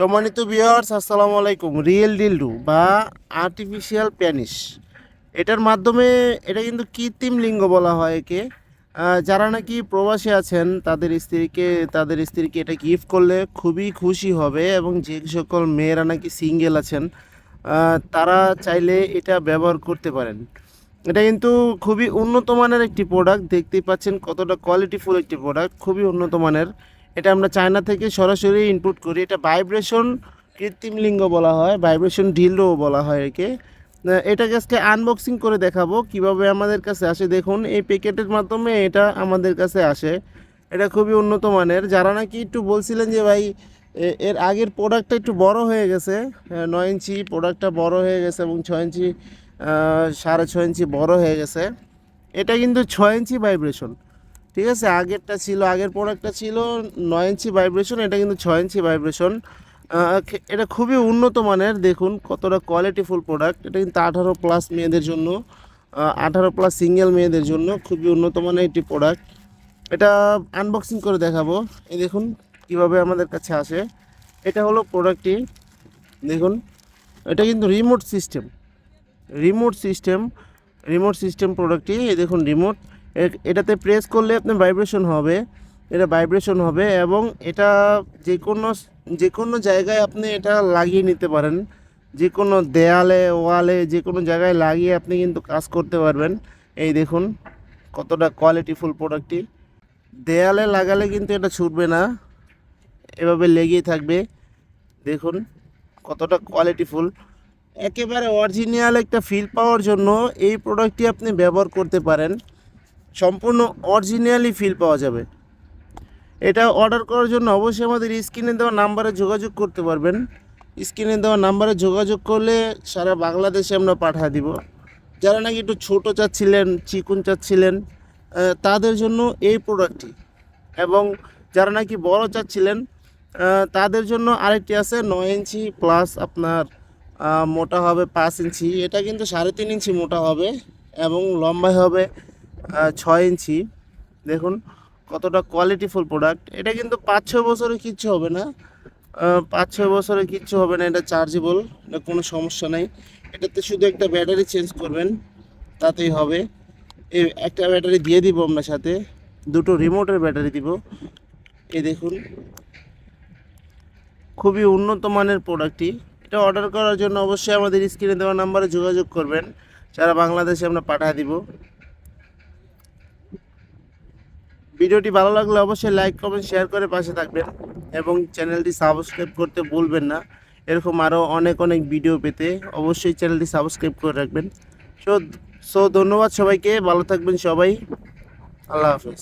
সম্মানিত ভিউয়ার্স আসসালামু আলাইকুম। রিয়েল ডিলডু বা আর্টিফিশিয়াল প্যানিশ এটার মাধ্যমে এটা কিন্তু কৃত্রিম লিঙ্গ বলা হয় একে। যারা নাকি প্রবাসী আছেন, তাদের স্ত্রীকে তাদের স্ত্রীকে এটা গিফট করলে খুবই খুশি হবে এবং যে সকল মেয়েরা নাকি সিঙ্গেল আছেন তারা চাইলে এটা ব্যবহার করতে পারেন। এটা কিন্তু খুবই উন্নত মানের একটি প্রোডাক্ট দেখতেই পাচ্ছেন কতটা কোয়ালিটিফুল একটি প্রোডাক্ট খুবই উন্নত মানের। এটা আমরা চায়না থেকে সরাসরি ইনপুট করি। এটা ভাইব্রেশন কৃত্রিম লিঙ্গ বলা হয় ভাইব্রেশন ঢিলও বলা হয় একে। এটাকে আজকে আনবক্সিং করে দেখাবো, কীভাবে আমাদের কাছে আসে। দেখুন, এই প্যাকেটের মাধ্যমে এটা আমাদের কাছে আসে। এটা খুবই উন্নত মানের। যারা নাকি একটু বলছিলেন যে, ভাই এর আগের প্রোডাক্টটা একটু বড় হয়ে গেছে। নয় ইঞ্চি প্রোডাক্টটা বড় হয়ে গেছে এবং ছয় ইঞ্চি সাড়ে ছয় ইঞ্চি বড় হয়ে গেছে। এটা কিন্তু ছয় ইঞ্চি ভাইব্রেশন ঠিক আছে? আগেরটা ছিল, আগের প্রোডাক্টটা ছিল নয় ইঞ্চি ভাইব্রেশন এটা কিন্তু ছয় ইঞ্চি ভাইব্রেশন এটা খুবই উন্নত মানের, দেখুন কতটা কোয়ালিটিফুল প্রোডাক্ট এটা কিন্তু আঠারো প্লাস মেয়েদের জন্য আঠারো প্লাস সিঙ্গেল মেয়েদের জন্য খুবই উন্নত মানের একটি প্রোডাক্ট এটা আনবক্সিং করে দেখাবো। এই দেখুন কীভাবে আমাদের কাছে আসে। এটা হলো প্রোডাক্টটি দেখুন, এটা কিন্তু remote system remote system remote system প্রোডাক্টটি এই দেখুন রিমোট এটাতে প্রেস করলে আপনার ভাইব্রেশন হবে, এটা ভাইব্রেশন হবে এবং এটা যে কোনো যে কোনো জায়গায় আপনি এটা লাগিয়ে নিতে পারেন। যে কোনো দেয়ালে, ওয়ালে যে কোনো জায়গায় লাগিয়ে আপনি কিন্তু কাজ করতে পারবেন। এই দেখুন কতটা কোয়ালিটিফুল প্রোডাক্টটি দেয়ালে লাগালে কিন্তু এটা ছুটবে না, এভাবে লেগেই থাকবে। দেখুন কতটা কোয়ালিটিফুল একেবারে অরিজিনাল একটা ফিল পাওয়ার জন্য এই প্রোডাক্টটি আপনি ব্যবহার করতে পারেন। সম্পূর্ণ অরিজিনালি ফিল পাওয়া যাবে। এটা অর্ডার করার জন্য অবশ্যই আমাদের স্ক্রিনে দেওয়া নাম্বারে যোগাযোগ করতে পারবেন। স্ক্রিনে দেওয়া নাম্বারে যোগাযোগ করলে সারা বাংলাদেশে আমরা পাঠিয়ে দিব। যারা নাকি একটু ছোটো চাচ্ছিলেন, চিকুন চাচ্ছিলেন তাদের জন্য এই প্রোডাক্টটি এবং যারা নাকি বড় চাচ্ছিলেন তাদের জন্য আরেকটি আছে নয় ইঞ্চি প্লাস আপনার মোটা হবে পাঁচ ইঞ্চি। এটা কিন্তু সাড়ে তিন ইঞ্চি মোটা হবে এবং লম্বায় হবে ছয় ইঞ্চি। দেখুন, কতটা কোয়ালিটিফুল প্রোডাক্ট এটা কিন্তু পাঁচ ছয় বছরে কিচ্ছু হবে না। পাঁচ ছয় বছরে কিচ্ছু হবে না, এটা চার্জেবল এটা কোনো সমস্যা নেই। এটাতে শুধু একটা ব্যাটারি চেঞ্জ করবেন, তাতেই হবে। এই একটা ব্যাটারি দিয়ে দিব আপনার সাথে, দুটো রিমোটের ব্যাটারি দিব। এই দেখুন, খুবই উন্নত মানের প্রোডাক্টটি এটা অর্ডার করার জন্য অবশ্যই আমাদের স্ক্রিনে দেওয়া নাম্বারে যোগাযোগ করবেন। যারা বাংলাদেশে আমরা পাঠিয়ে দিব। ভিডিওটি ভালো লাগলে অবশ্যই লাইক, কমেন্ট, শেয়ার করে পাশে থাকবেন এবং চ্যানেলটি সাবস্ক্রাইব করতে ভুলবেন না। এরকম আরও অনেক অনেক ভিডিও পেতে অবশ্যই চ্যানেলটি সাবস্ক্রাইব করে রাখবেন। সো সো ধন্যবাদ সবাইকে। ভালো থাকবেন সবাই। আল্লাহ হাফেজ।